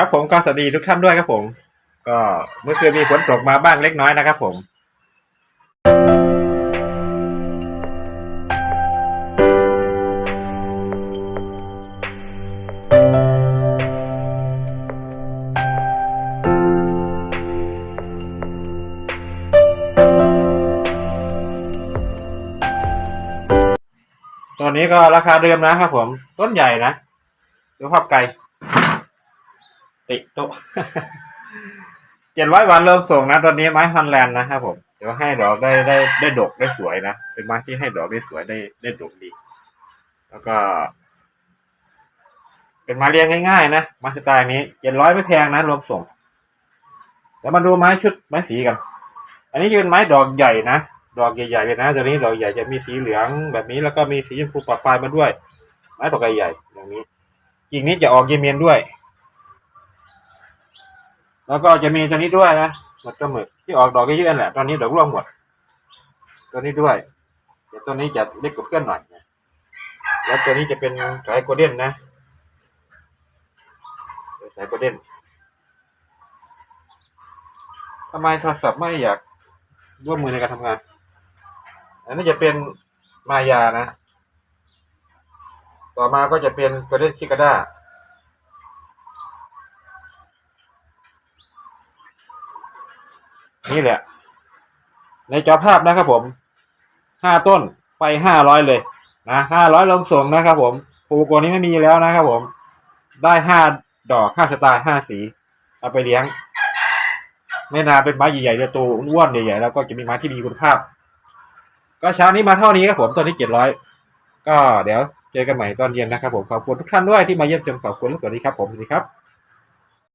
ครับผมก็สวัสดีทุกท่านด้วยครับผม ก็เมื่อคืนมีฝนตกมาบ้างเล็กน้อยนะครับผมตัวนี้ก็ราคาเดิมนะครับผม ต้นใหญ่นะดูภาพไกล ติโตเจ็ดร้อยวันเริ่มส่งนะ ตอนนี้ไม้ฮอนแลนด์นะครับผม เดี๋ยวให้ดอกได้ได้ได้ดกได้สวยนะ เป็นไม้ที่ให้ดอกได้สวยได้ได้ดกดี แล้วก็ เป็นไม้เลี้ยงง่ายๆนะไม้สไตล์นี้เจ็ดร้อยไม่แพงนะรวมส่งเดี๋ยวมาดูไม้ชุดไม้สีกัน อันนี้จะเป็นไม้ดอกใหญ่นะ ดอกใหญ่ๆเลยนะตัวนี้ดอกใหญ่จะมีสีเหลืองแบบนี้แล้วก็มีสีชมพูปะปลายมาด้วย ไม้ดอกใหญ่ๆอย่างนี้กิ่งนี้จะออกเยเมียนด้วย แล้วก็จะมีตัวนี้ด้วยนะหมดก็หมึกที่ออกดอกเยอะๆแหละตอนนี้ดอกร่วงหมด ตัวนี้ด้วยเดี๋ยวตัวนี้จะเล็กกว่าเพื่อนหน่อยนะแล้วตัวนี้จะเป็นสายโกลเด้นนะสายโกลเด้นทำไมโทรศัพท์ไม่อยากร่วมมือในการทำงาน อันนี้จะเป็นมายานะ ต่อมาก็จะเป็นโกลเด้นคิกาด้า นี่แหละ ในจอภาพนะครับผมห้าต้นไปห้าร้อยเลยนะห้าร้อยลงส่งนะครับผมปูโกนี้ไม่มีแล้วนะครับผม ได้ห้าดอกห้าสไตล์ห้าสี เอาไปเลี้ยง ไม่นานเป็นไม้ใหญ่ๆจะโตอ้วนใหญ่ๆแล้วก็จะมีไม้ที่มีคุณภาพ ก็เช้านี้มาเท่านี้ครับผมตอนนี้เจ็ดร้อยก็เดี๋ยวเจอกันใหม่ตอนเย็นนะครับผมขอบคุณทุกท่านด้วยที่มาเยี่ยมชมขอบคุณและสวัสดีครับผมสวัสดีครับ